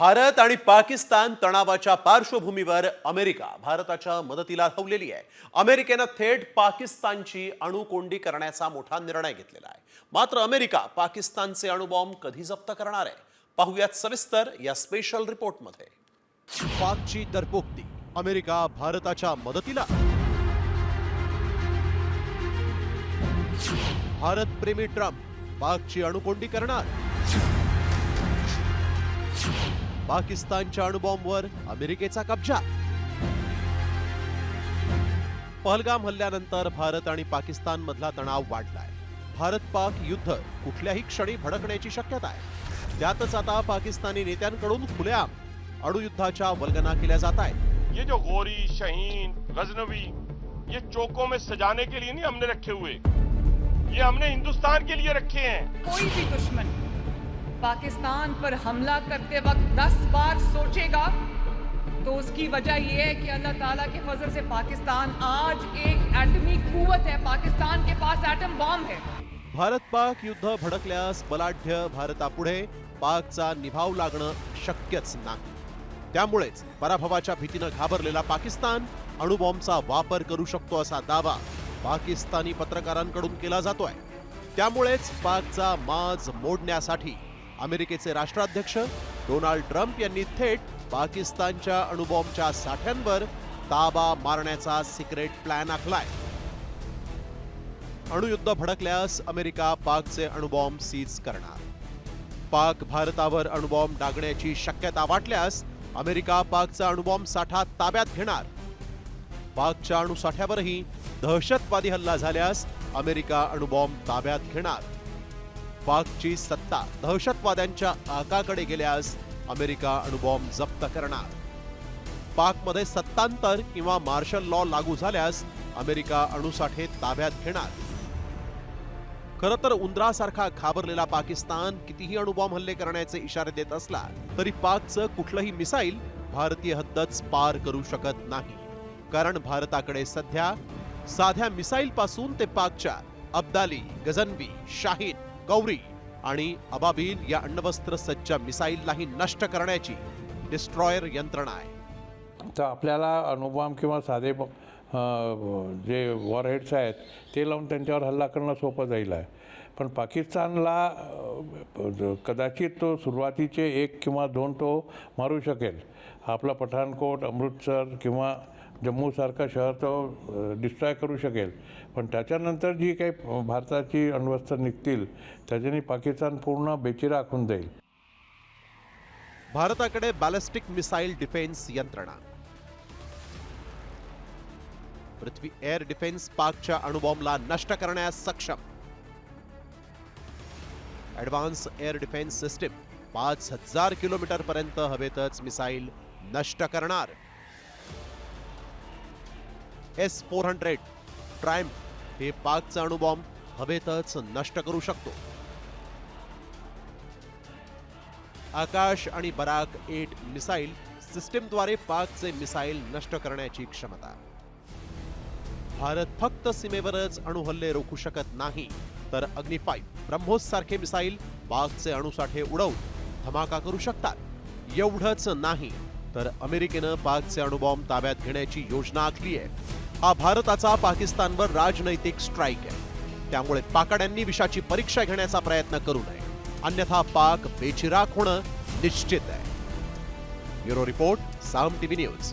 भारत आणि पाकिस्तान तणावाच्या पार्श्वभूमीवर अमेरिका भारताच्या मदतीला धावलेली आहे. अमेरिकेनं थेट पाकिस्तानची अणुकोंडी करण्याचा मोठा निर्णय घेतलेला आहे. मात्र अमेरिका पाकिस्तानचे अणुबॉम्ब कधी जप्त करणार आहे? पाहूयात सविस्तर या स्पेशल रिपोर्टमध्ये पाकची दरपोक्ती अमेरिका भारताच्या मदतीला. भारत प्रेमी ट्रम्प पाकची अणुकोंडी करणार. पाकिस्तानच्या अणुबॉम्बवर अमेरिकेचा कब्जा. पहलगाम हल्ल्यानंतर भारत आणि पाकिस्तान मधला तणाव वाढलाय. भारत पाक युद्ध कुठल्याही क्षणी भडकण्याची शक्यता आहे. त्यातच आता पाकिस्तानी नेत्यांकडून खुलेआम अणुयुद्धाच्या वल्गना केल्या जात आहेत. ये जो गोरी शहीन गजनवी ये चौकों में सजाने के लिए नहीं हमने रखे हुए। ये हमने हिंदुस्तान के लिए रखे हैं। कोई भी दुश्मन पाकिस्तान पर हमला करते वक्त दस बार सोचेगा। तो उसकी वजह यह है कि अल्लाह ताला के फजल से पाकिस्तान आज एक एटमी कुवत है। पाकिस्तान के पास एटम बॉम्ब है। भारत पाक युद्ध भडकल्यास बलाढ्य भारतापुढे पाकचा निभाव लागणं शक्यच नाही. त्यामुळेच पराभवाच्या भीतीनं घाबरलेला पाकिस्तान अणुबॉम्बचा वापर करू शकतो असा दावा पाकिस्तानी पत्रकारांकडून केला जातोय. त्यामुळेच पाकचा माज मोडण्यासाठी अमेरिकेचे राष्ट्राध्यक्ष डोनाल्ड ट्रम्प यांनी थेट पाकिस्तानच्या अणुबॉम्बच्या साठ्यांवर ताबा मारण्याचा सिक्रेट प्लॅन आखलाय. अणुयुद्ध भडकल्यास अमेरिका पाकचे अणुबॉम्ब सीज करणार. पाक भारतावर अणुबॉम्ब डागण्याची शक्यता वाटल्यास अमेरिका पाकचा अणुबॉम्ब साठा ताब्यात घेणार. पाकच्या अणुसाठ्यावरही दहशतवादी हल्ला झाल्यास अमेरिका अणुबॉम्ब ताब्यात घेणार. पाकची सत्ता दहशतवाद्यांच्या आकाकडे गेल्यास अमेरिका अणुबॉम्ब जप्त करणार. पाकमध्ये सत्तांतर किंवा मार्शल लॉ लागू झाल्यास अमेरिका अणुसाठे ताब्यात घेणार. खरं तर उंदरासारखा घाबरलेला पाकिस्तान कितीही अणुबॉम्ब हल्ले करण्याचे इशारे देत असला तरी पाकचं कुठलंही मिसाईल भारतीय हद्दच पार करू शकत नाही. कारण भारताकडे सध्या साध्या मिसाईल पासून ते पाकच्या अब्दाली गजनबी शाहीन गौरी आणि अबाबील या अण्वस्त्र सज्ज मिसाईललाही नष्ट करण्याची डिस्ट्रॉयर यंत्रणा आहे. तर आपल्याला अणुबॉम्ब किंवा साधे जे वॉरहेड्स आहेत ते लावून त्यांच्यावर हल्ला करणं सोपं जाईल आहे. पण पाकिस्तानला कदाचित तो सुरुवातीचे एक किंवा दोन तो मारू शकेल. आपला पठाणकोट अमृतसर किंवा जम्मूसारखं शहर तो डिस्ट्रॉय करू शकेल. पण त्याच्यानंतर जी काही भारताची अण्वस्त्र निघतील त्याच्याने पाकिस्तान पूर्ण बेचिराख होऊन जाईल भारताकडे बॅलिस्टिक मिसाईल डिफेन्स यंत्रणा. पृथ्वी एअर डिफेन्स पाकच्या अणुबॉम्बला नष्ट करण्यास सक्षम. ऍडव्हान्स एअर डिफेन्स सिस्टीम पाच हजार किलोमीटर पर्यंत हवेतच मिसाईल नष्ट करणार. S four hundred. ट्रायम्प हे पाकचा अणुबॉम्ब हवेतच नष्ट करू शकतो. आकाश आणि बराक एट मिसाईल सिस्टीमद्वारे पाकचे मिसाईल नष्ट करण्याची क्षमता. भारत फक्त सीमेवरच अणुहल्ले रोखू शकत नाही तर अग्नि फाईव्ह ब्रह्मोस सारखे मिसाईल पाकचे अणुसाठे उडवून धमाका करू शकतात. एवढंच नाही तर अमेरिकेनं पाकचे अणुबॉम्ब ताब्यात घेण्याची योजना आखली आहे. हा भारताचा पाकिस्तानवर राजनैतिक स्ट्राईक आहे. त्यामुळे पाकड्यांनी विषाची परीक्षा घेण्याचा प्रयत्न करू नये. अन्यथा पाक बेचिराख होणं निश्चित आहे. Bureau report Saam TV news.